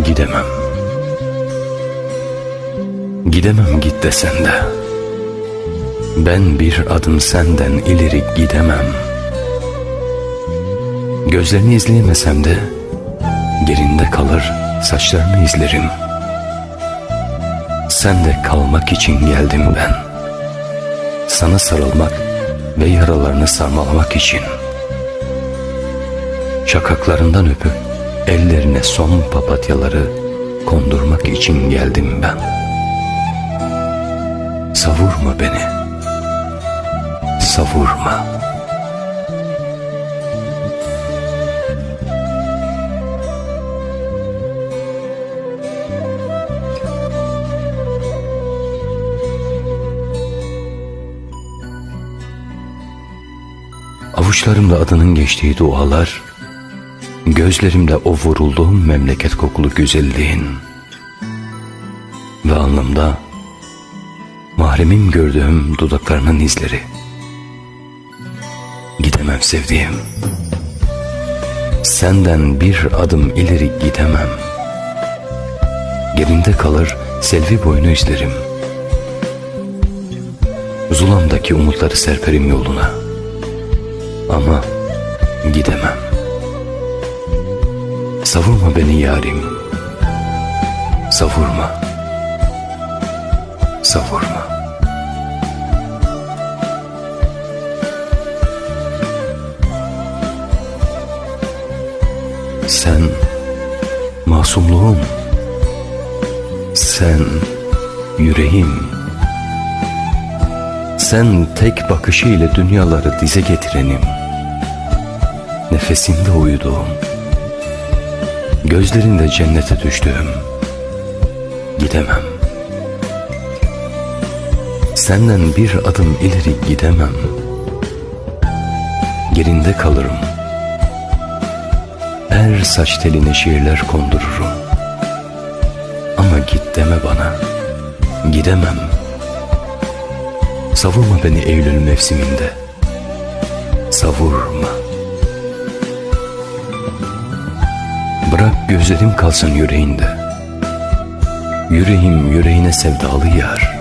gidemem. Gidemem git desen de. Ben bir adım senden ileri gidemem. Gözlerini izleyemesem de gerinde kalır saçlarını izlerim. Sen de kalmak için geldim ben. Sana sarılmak ve yaralarını sarmalamak için. Şakaklarından öpüp ellerine son papatyaları kondurmak için geldim ben. Savurma beni. Savurma. Avuçlarımda adının geçtiği dualar, gözlerimde o vurulduğum memleket kokulu güzelliğin ve alnımda mahremim gördüğüm dudaklarının izleri. Gidemem sevdiğim. Senden bir adım ileri gidemem. Gerinde kalır selvi boynu izlerim. Zulamdaki umutları serperim yoluna. Ama gidemem. Savurma beni yarim. Savurma. Savurma. Sen masumluğum. Sen yüreğim. Sen tek bakışıyla dünyaları dize getirenim. Nefesinde uyuduğum. Gözlerinde cennete düştüğüm. Gidemem. Senden bir adım ileri gidemem. Gerinde kalırım. Her saç teline şiirler kondururum. Ama git deme bana. Gidemem. Savurma beni Eylül mevsiminde. Savurma. Bırak gözlerim kalsın yüreğinde. Yüreğim yüreğine sevdalı yar.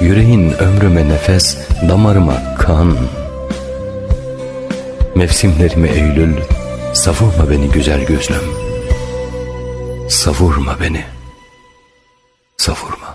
Yüreğin ömrüme nefes, damarıma kan. Mevsimlerimi Eylül, savurma beni güzel gözlüm. Savurma beni. Savurma.